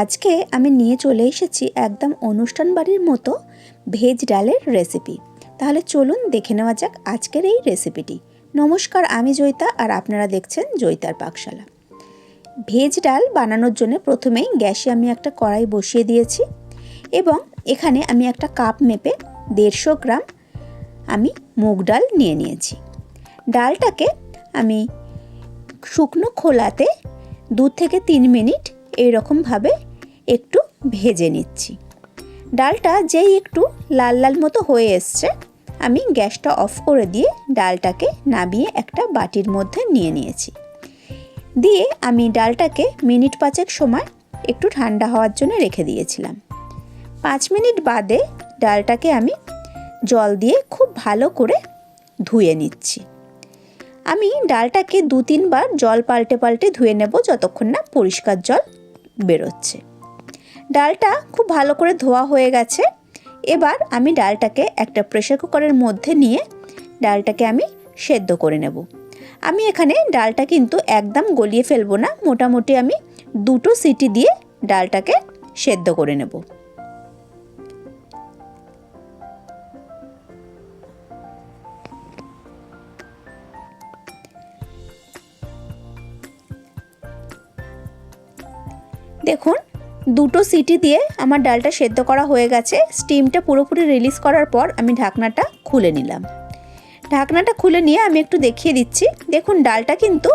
আজকে আমি নিয়ে চলে এসেছি একদম অনুষ্ঠান বাড়ির মতো ভেজ ডালের রেসিপি তাহলে চলুন দেখে নেওয়া যাক আজকের এই রেসিপিটি নমস্কার, আমি জয়িতা আর আপনারা দেখছেন জয়িতার পাকশালা। ভেজ ডাল বানানোর জন্য প্রথমেই গ্যাসে আমি একটা কড়াই বসিয়ে দিয়েছি এবং এখানে আমি একটা কাপ মেপে দেড়শো গ্রাম আমি মুগ ডাল নিয়ে নিয়েছি। ডালটাকে আমি শুকনো খোলাতে দু থেকে তিন মিনিট এইরকমভাবে একটু ভেজে নিচ্ছি। ডালটা যেই একটু লাল লাল মতো হয়ে এসছে, আমি গ্যাসটা অফ করে দিয়ে ডালটাকে নামিয়ে একটা বাটির মধ্যে নিয়ে নিয়েছি। দিয়ে আমি ডালটাকে মিনিট পাঁচেক সময় একটু ঠান্ডা হওয়ার জন্য রেখে দিয়েছিলাম। পাঁচ মিনিট বাদে ডালটাকে আমি জল দিয়ে খুব ভালো করে ধুয়ে নিচ্ছি। আমি ডালটাকে দু তিনবার জল পাল্টে পাল্টে ধুয়ে নেব যতক্ষণ না পরিষ্কার জল বেরোচ্ছে। ডালটা খুব ভালো করে ধোয়া হয়ে গেছে। এবার আমি ডালটাকে একটা প্রেশার কুকারের মধ্যে নিয়ে ডালটাকে আমি সেদ্ধ করে নেব। আমি এখানে ডালটা কিন্তু একদম গলিয়ে ফেলব না, মোটামুটি আমি দুটো সিটি দিয়ে ডালটাকে সেদ্ধ করে নেব। দেখুন দুটো সিটি দিয়ে আমার ডালটা সেদ্ধ করা হয়ে গেছে। স্টিমটা পুরোপুরি রিলিজ করার পর আমি ঢাকনাটা খুলে নিলাম। ঢাকনাটা খুলে নিয়ে আমি একটু দেখিয়ে দিচ্ছি। দেখুন, ডালটা কিন্তু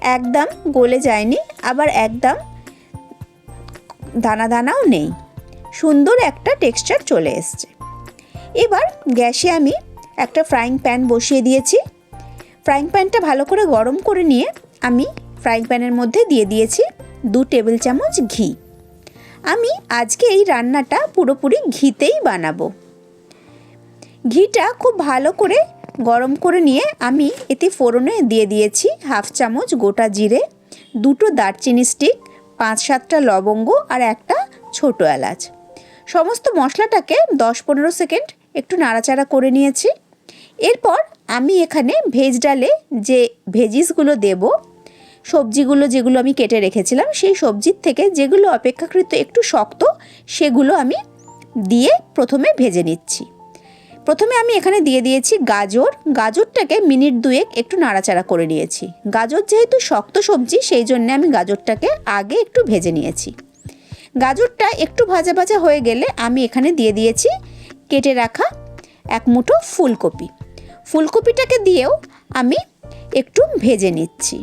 একদম গলে যায়নি, আবার একদম দানা দানাও নেই। সুন্দর একটা টেক্সচার চলে এসছে। এবার গ্যাসে আমি একটা ফ্রাইং প্যান বসিয়ে দিয়েছি। ফ্রাইং প্যানটা ভালো করে গরম করে নিয়ে আমি ফ্রাইং প্যানের মধ্যে দিয়ে দিয়েছি দু টেবিল চামচ ঘি। আমি আজকে এই রান্নাটা পুরোপুরি ঘিতেই বানাবো। ঘিটা খুব ভালো করে গরম করে নিয়ে আমি এতে ফোড়নে দিয়ে দিয়েছি হাফ চামচ গোটা জিরে, দুটো দারচিনি স্টিক, পাঁচ সাতটা লবঙ্গ আর একটা ছোটো এলাচ। সমস্ত মশলাটাকে দশ পনেরো সেকেন্ড একটু নাড়াচাড়া করে নিয়েছি। এরপর আমি এখানে ভেজ ডালে যে ভেজিসগুলো দেবো সবজিগুলো যেগুলো আমি কেটে রেখেছিলাম, সেই সবজির থেকে যেগুলো অপেক্ষাকৃত একটু শক্ত, সেগুলো আমি দিয়ে প্রথমে ভেজে নিচ্ছি। প্রথমে আমি এখানে দিয়ে দিয়েছি গাজর। গাজরটাকে মিনিট দুয়েক একটু নাড়াচাড়া করে নিয়েছি। গাজর যেহেতু শক্ত সবজি, সেই জন্য আমি গাজরটাকে আগে একটু ভেজে নিয়েছি। গাজরটা একটু ভাজা ভাজা হয়ে গেলে আমি এখানে দিয়ে দিয়েছি কেটে রাখা এক মুঠো ফুলকপি। ফুলকপিটাকে দিয়েও আমি একটু ভেজে নিচ্ছি।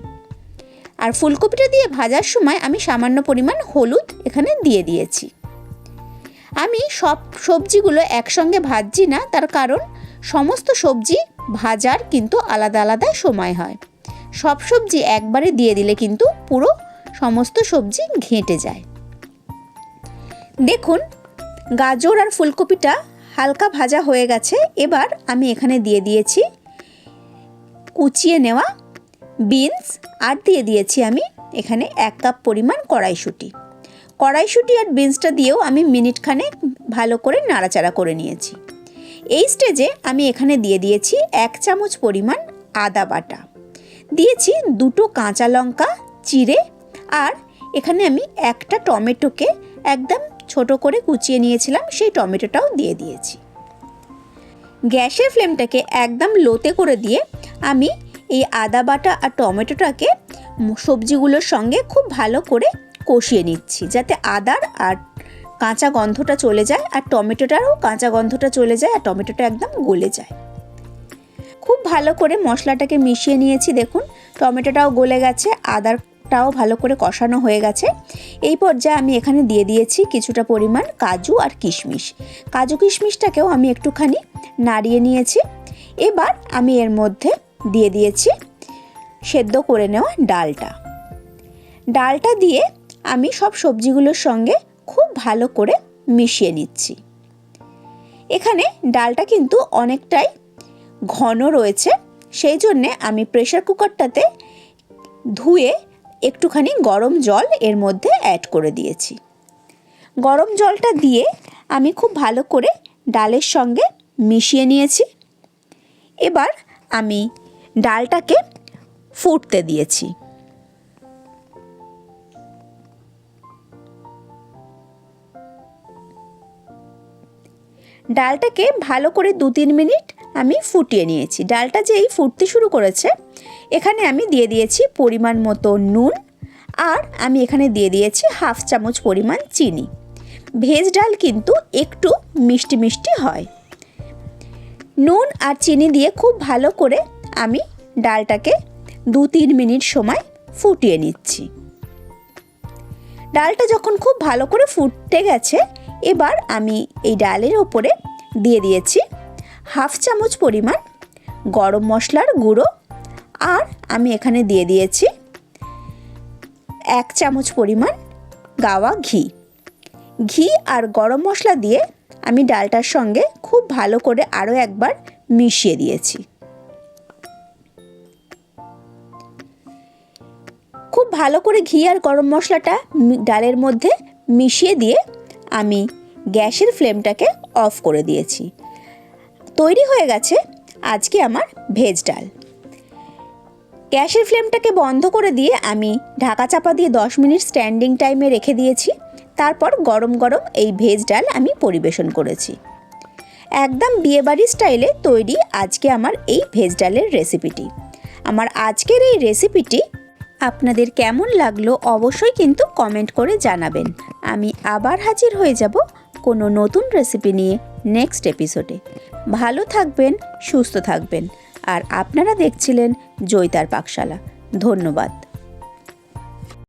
আর ফুলকপিটা দিয়ে ভাজার সময় আমি সামান্য পরিমাণ হলুদ এখানে দিয়ে দিয়েছি। আমি সব সবজিগুলো একসঙ্গে ভাজছি না, তার কারণ সমস্ত সবজি ভাজার কিন্তু আলাদা আলাদা সময় হয়। সব সবজি একবারে দিয়ে দিলে কিন্তু পুরো সমস্ত সবজি ঘেঁটে যায়। দেখুন, গাজর আর ফুলকপিটা হালকা ভাজা হয়ে গেছে, এবার আমি এখানে দিয়ে দিয়েছি কুচিয়ে নেওয়া বিনস আর দিয়ে দিয়েছি আমি এখানে এক কাপ পরিমাণ কড়াইশুঁটি। কড়াইশুঁটি আর বিনসটা দিয়েও আমি মিনিটখানে ভালো করে নাড়াচাড়া করে নিয়েছি। এই স্টেজে আমি এখানে দিয়ে দিয়েছি এক চামচ পরিমাণ আদা বাটা। দিয়েছি দুটো কাঁচা লঙ্কা, চিড়ে আর এখানে আমি একটা টমেটোকে একদম ছোট করে কুচিয়ে নিয়েছিলাম, সেই টমেটোটাও দিয়ে দিয়েছি। গ্যাসের ফ্লেমটাকে একদম লোতে করে দিয়ে আমি এই আদা বাটা আর টমেটোটাকে সবজিগুলোর সঙ্গে খুব ভালো করে কষিয়ে নিচ্ছি যাতে আদার আর কাঁচা গন্ধটা চলে যায় আর টমেটোটারও কাঁচা গন্ধটা চলে যায় আর টমেটোটা একদম গলে যায়। খুব ভালো করে মশলাটাকে মিশিয়ে নিয়েছি দেখুন, টমেটোটাও গলে গেছে, আদারটাও ভালো করে কষানো হয়ে গেছে। এই পর্যায়ে আমি এখানে দিয়ে দিয়েছি কিছুটা পরিমাণ কাজু আর কিশমিশ। কাজু কিশমিশটাকেও আমি একটুখানি নাড়িয়ে নিয়েছি। এবার আমি এর মধ্যে দিয়ে দিয়েছি, সেদ্ধ করে নেওয়া ডালটা। ডালটা দিয়ে আমি সব সবজিগুলোর সঙ্গে খুব ভালো করে মিশিয়ে নিচ্ছি। এখানে ডালটা কিন্তু অনেকটাই ঘন রয়েছে, সেই জন্যে আমি প্রেশার কুকারটাতে ধুয়ে একটুখানি গরম জল এর মধ্যে অ্যাড করে দিয়েছি। গরম জলটা দিয়ে আমি খুব ভালো করে ডালের সঙ্গে মিশিয়ে নিয়েছি। এবার আমি ডালটাকে ফুটতে দিয়েছি। ডালটাকে ভালো করে দু তিন মিনিট আমি ফুটিয়ে নিয়েছি। ডালটা যেই ফুটতে শুরু করেছে, এখানে আমি দিয়ে দিয়েছি পরিমাণ মতো নুন আর আমি এখানে দিয়ে দিয়েছি হাফ চামচ পরিমাণ চিনি। ভেজ ডাল কিন্তু একটু মিষ্টি মিষ্টি হয়। নুন আর চিনি দিয়ে খুব ভালো করে আমি ডালটাকে দু তিন মিনিট সময় ফুটিয়ে নিচ্ছি। ডালটা যখন খুব ভালো করে ফুটতে গেছে, এবার আমি এই ডালের ওপরে দিয়ে দিয়েছি হাফ চামচ পরিমাণ গরম মশলার গুঁড়ো আর আমি এখানে দিয়ে দিয়েছি এক চামচ পরিমাণ গাওয়া ঘি। ঘি আর গরম মশলা দিয়ে আমি ডালটার সঙ্গে খুব ভালো করে আরও একবার মিশিয়ে দিয়েছি। খুব ভালো করে ঘি আর গরম মশলাটা ডালের মধ্যে মিশিয়ে দিয়ে আমি গ্যাসের ফ্লেমটাকে অফ করে দিয়েছি। তৈরি হয়ে গেছে আজকে আমার ভেজ ডাল। গ্যাসের ফ্লেমটাকে বন্ধ করে দিয়ে আমি ঢাকা চাপা দিয়ে দশ মিনিট স্ট্যান্ডিং টাইমে রেখে দিয়েছি। তারপর গরম গরম এই ভেজ ডাল আমি পরিবেশন করেছি। একদম বিয়েবাড়ি স্টাইলে তৈরি আজকে আমার এই ভেজ ডালের রেসিপিটি। আমার আজকের এই রেসিপিটি আপনাদের কেমন লাগল অবশ্যই কিন্তু কমেন্ট করে জানাবেন। আমি আবার হাজির হয়ে যাব কোনো নতুন রেসিপি নিয়ে নেক্সট এপিসোডে। ভালো থাকবেন, সুস্থ থাকবেন। আর আপনারা দেখছিলেন জয়তার পাকশালা। ধন্যবাদ।